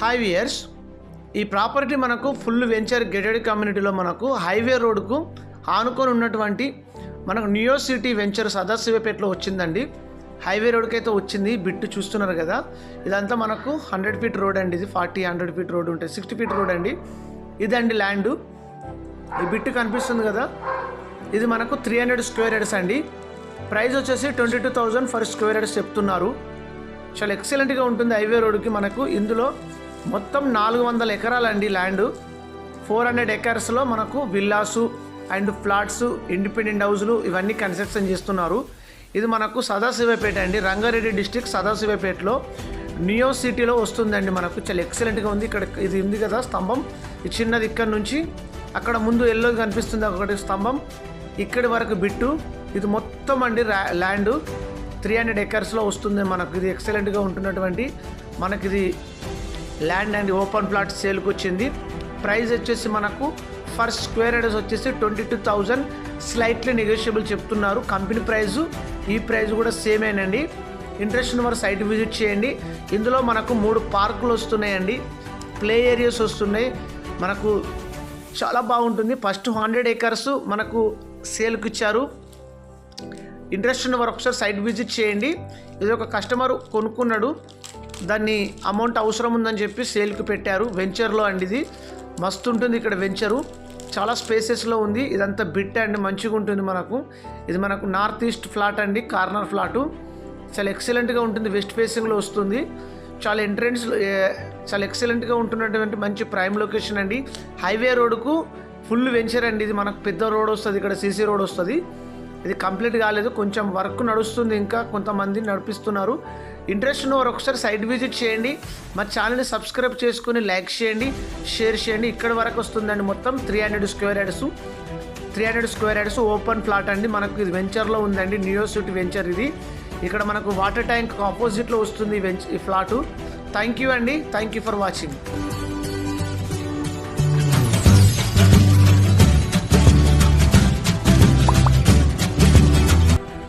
Hi years. ఈ property మనకు full venture gated కమ్యూనిటీలో మనకు హైవే రోడ్కు ఆనుకొని ఉన్నటువంటి మనకు న్యూ సిటీ వెంచర్ సదాశివపేటలో వచ్చిందండి. హైవే రోడ్కి అయితే వచ్చింది. బిట్టు చూస్తున్నారు కదా. ఇదంతా మనకు హండ్రెడ్ ఫీట్ రోడ్ అండి ఇది. ఫార్టీ హండ్రెడ్ ఫీట్ రోడ్ ఉంటుంది సిక్స్టీ ఫీట్ రోడ్ అండి. ఇదండి ల్యాండ్. ఈ బిట్టు కనిపిస్తుంది కదా. ఇది మనకు త్రీ హండ్రెడ్ స్క్వేర్ హెడ్స్ అండి. ప్రైస్ వచ్చేసి twenty two thousand for square heads చెప్తున్నారు. చాలా ఎక్సలెంట్గా ఉంటుంది హైవే రోడ్కి మనకు. ఇందులో మొత్తం నాలుగు వందల ఎకరాలండి ల్యాండ్. ఫోర్ హండ్రెడ్ ఎకర్స్లో మనకు విల్లాసు అండ్ ఫ్లాట్స్ ఇండిపెండెంట్ హౌస్లు ఇవన్నీ కన్స్ట్రక్షన్ చేస్తున్నారు. ఇది మనకు సదాశివపేట అండి. రంగారెడ్డి డిస్టిక్ సదాశివపేటలో నియో సిటీలో వస్తుందండి మనకు. చాలా ఎక్సలెంట్గా ఉంది. ఇక్కడ ఇది ఉంది కదా స్తంభం. ఈ చిన్నది ఇక్కడ నుంచి అక్కడ ముందు ఎల్లో కనిపిస్తుంది. ఒకటి స్తంభం. ఇక్కడి వరకు బిట్టు. ఇది మొత్తం అండి ల్యాండ్. త్రీ హండ్రెడ్ ఎకర్స్లో వస్తుంది మనకు. ఇది ఎక్సలెంట్గా ఉంటున్నటువంటి మనకిది ల్యాండ్ అండ్ ఓపెన్ ప్లాట్ సేల్కి వచ్చింది. ప్రైస్ వచ్చేసి మనకు ఫర్ స్క్వేర్ యార్డర్స్ వచ్చేసి twenty two thousand slightly negotiable చెప్తున్నారు. కంపెనీ ప్రైజు ఈ ప్రైస్ కూడా సేమేనండి. ఇంట్రెస్ట్ ఉన్న వారు సైట్ విజిట్ చేయండి. ఇందులో మనకు మూడు పార్కులు వస్తున్నాయండి. ప్లే ఏరియాస్ వస్తున్నాయి. మనకు చాలా బాగుంటుంది. ఫస్ట్ హండ్రెడ్ ఏకర్స్ మనకు సేల్కి ఇచ్చారు. ఇంట్రెస్ట్ ఉన్న వారు ఒకసారి సైట్ విజిట్ చేయండి. ఇది ఒక కస్టమర్ కొనుక్కున్నాడు. దాన్ని అమౌంట్ అవసరం ఉందని చెప్పి సేల్కి పెట్టారు. వెంచర్లో అండి ఇది. మస్తు ఉంటుంది ఇక్కడ వెంచరు. చాలా స్పేసెస్లో ఉంది. ఇదంతా బిట్ అండి మంచిగా ఉంటుంది మనకు. ఇది మనకు నార్త్ ఈస్ట్ ఫ్లాట్ అండి. Corner flat. చాలా ఎక్సలెంట్గా ఉంటుంది. వెస్ట్ ఫేసింగ్లో వస్తుంది. చాలా ఎంట్రెన్స్ చాలా ఎక్సలెంట్గా ఉంటున్నటువంటి మంచి ప్రైమ్ లొకేషన్ అండి. హైవే రోడ్కు ఫుల్ వెంచర్ అండి ఇది. మనకు పెద్ద రోడ్ వస్తుంది. ఇక్కడ సీసీ రోడ్ వస్తుంది. ఇది కంప్లీట్ కాలేదు. కొంచెం వర్క్ నడుస్తుంది ఇంకా కొంతమంది నడిపిస్తున్నారు. ఇంట్రెస్ట్ ఉన్న వారు ఒకసారి సైట్ విజిట్ చేయండి. మా ఛానల్ని సబ్స్క్రైబ్ చేసుకుని లైక్ చేయండి షేర్ చేయండి. ఇక్కడ వరకు వస్తుందండి మొత్తం three hundred square yards three hundred square yards open plot అండి. మనకు ఇది వెంచర్లో ఉందండి. న్యూ సిటీ వెంచర్ ఇది. ఇక్కడ మనకు వాటర్ ట్యాంక్ ఆపోజిట్లో వస్తుంది ఈ వెంచ్ ఈ ఫ్లాటు థ్యాంక్ యూ అండి. Thank you for watching